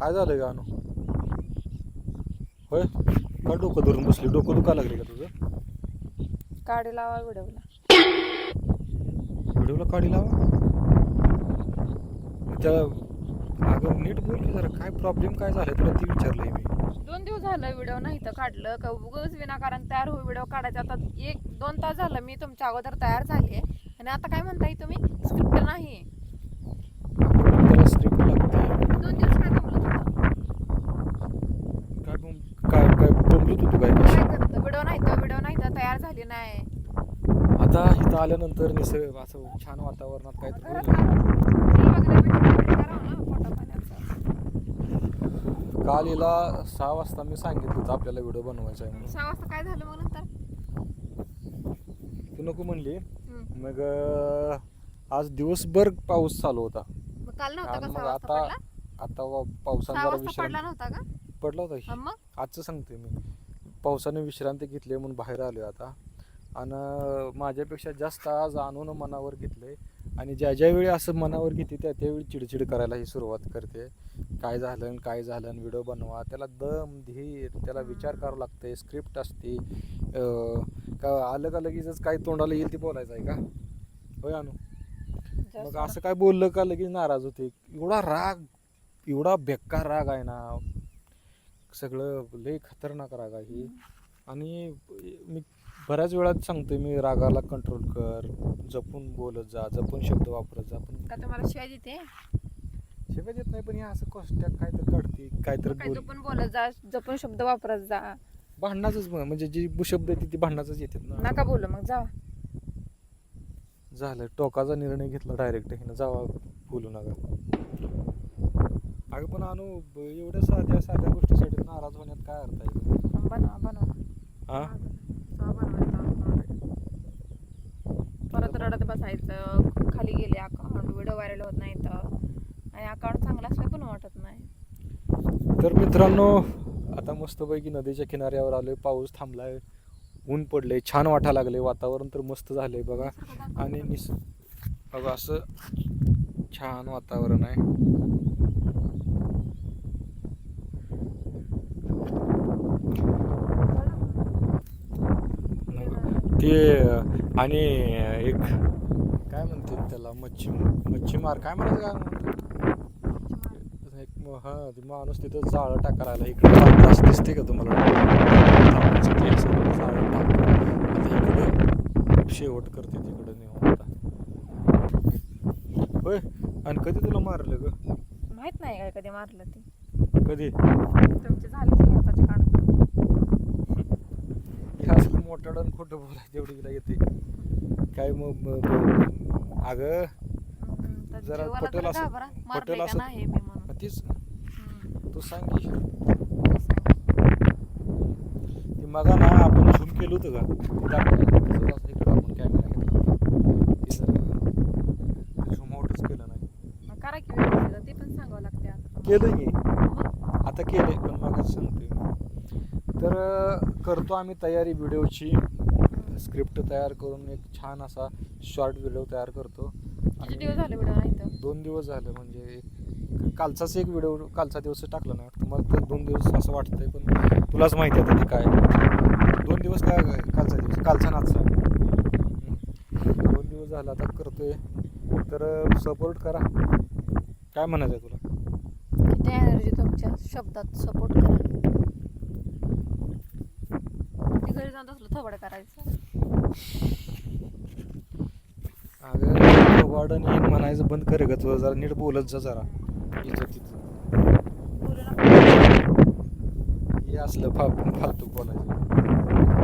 काय का अनु होय? का डोकं धरून बसली? डोकं दुखा लागले का तुझं? काढी लावा व्हिडिओला व्हिडिओला काढी लावा? त्या अगं नीट बोल की जरा काय प्रॉब्लेम काय झालाय तुला ती विचारलंय मी. दोन दिवस झालं व्हिडिओ नाही तर काढलं. का उगाच विनाकारण तयार हो व्हिडिओ काढायचा? आता एक दोन तास झालं मी तुमच्या अगोदर तयार झाली आणि आता काय म्हणताय तुम्ही? स्क्रिप्ट नाही अगं, त्याला स्क्रिप्ट लागते दोन दिवस काय थांबलं होतं काय बोंब- काय बोंबलत होतो काय कशी? काय करतं. व्हिडिओ नाही तर व्हिडिओ नाही तर तयार झाली नाही. आता इथं आल्यानंतर निसर्ग असं छान वातावरणात काहीतरी काल हिला सहा वाजता मी सांगितलं होतं आपल्याला व्हिडिओ बनवायचा आहे म्हणून. सहा वाजता काय झालं मग नंतर? तू नको म्हणली. हम्म. मग अं, आज दिवसभर पाऊस चालू होता. मग काल नव्हता का आणि सहा मग वाजता आता पडला? आता वा- पावसाने सहा जरा वाजता पडला नव्हता का? पडला होता हा मग? आजचं सांगते मी. पावसाने विश्रांती घेतली म्हणून बाहेर आलोय आता. आणि माझ्यापेक्षा जास्त आज आणून मनावर घेतलंय. आणि ज्या ज्या वेळी असं मनावर घेते त्या त्यावेळी चिडचिड करायला ही सुरुवात करते. काय झालं काय झालं व्हिडिओ बनवा. त्याला दम धीर त्याला विचार करावा लागते स्क्रिप्ट असते. का आलं का लगेचच काय तोंडाला येईल ते बोलायचं आहे का? होय आणू मग असं काय बोललं का लगेच नाराज होते. एवढा राग एवढा बेकार राग आहे ना. सगळं लय खतरनाक राग आहे. ही. आणि मी बऱ्याच वेळात सांगतोय मी रागाला कंट्रोल कर जपून बोलत जा जपून शब्द वापरत जा पण का तुम्हाला शिवाय देते? शिवाय देत नाही पण हे असं कष्ट्या काय तर काढते काय तर काय बोल. जपून बोलत जा जपून शब्द वापरत जा. भांडणाचंच म- म्हणजे जी शब्द येते ती भांडणाचंच येतात ना. नका बोलू मग जा. झालं टोकाचा निर्णय घेतला डायरेक्ट हिनं जावा बोलू नका. अगं पण अनु एवढ्या साध्या साध्या गोष्टीसाठी नाराज होण्यात काय अर्थ आहे? बनवा बनवा हा? परत रडत बसायचं खाली गेले अकाउंट व्हिडिओ व्हायरल होत नाही तर आणि अकाउंट चांगला असलं पण वाटत नाही. तर मित्रांनो आता मस्तपैकी नदीच्या किनाऱ्यावर आलोय. पाऊस थांबलाय. ऊन पडले छान वाटा लागले वातावरण तर मस्त झालंय बघा. आणि निस बघा असं छान वातावरण आहे. ते आणि एक काय म्हणते त्याला मच्छी मच्छीमार काय म्हणायचं म्हणतात एक हा ते माणूस तिथं जाळं टाकायला इकडे असं दिसते का तुम्हाला? जाळं आता इकडं शेवट करते तिकडं नेऊन होय आणि कधी तुला मारलं ग? माहीत नाही काय कधी मारलं ते. कधी? तुमची झाली की हाताची काढ हे असं मोठं डन खोटं बोलाय तेवढी तिला येते. काय मग अगं जरा पटेल असं- पटेल असं- तीच. तू सांग. ते मगा ना आपण झूम केलं होतं का? इकडं आपण कॅमेरा घेतला झूम आउटच केलं नाही. आता केलं केलंय पण मग सांगतोय. मी तर करतो आम्ही तयारी व्हिडिओची. स्क्रिप्ट तयार करून एक छान असा शॉर्ट व्हिडिओ तयार करतो. किती दिवस झाले व्हिडिओ नाही तर दोन दिवस झाले म्हणजे एक- कालचाच एक व्हिडिओ कालचा दिवस टाकला नाही मला तर दोन दिवस असं वाटतंय पण तुलाच माहिती आहे ते काय. दोन दिवस काय कालचा दिवस कालचा नाचचा दोन दिवस झाला आता करतोय. तर सपोर्ट करा. काय म्हणायचं आहे तुला? किती एनर्जी तुमच्या शब्दात सपोर्ट करा ती थोबड करायचं. अगं वार्डन म्हणायचं बंद करे ग जरा नीट बोलत जा जरा. इथं तिथं. हे असलं फा फालतू बोलायचं.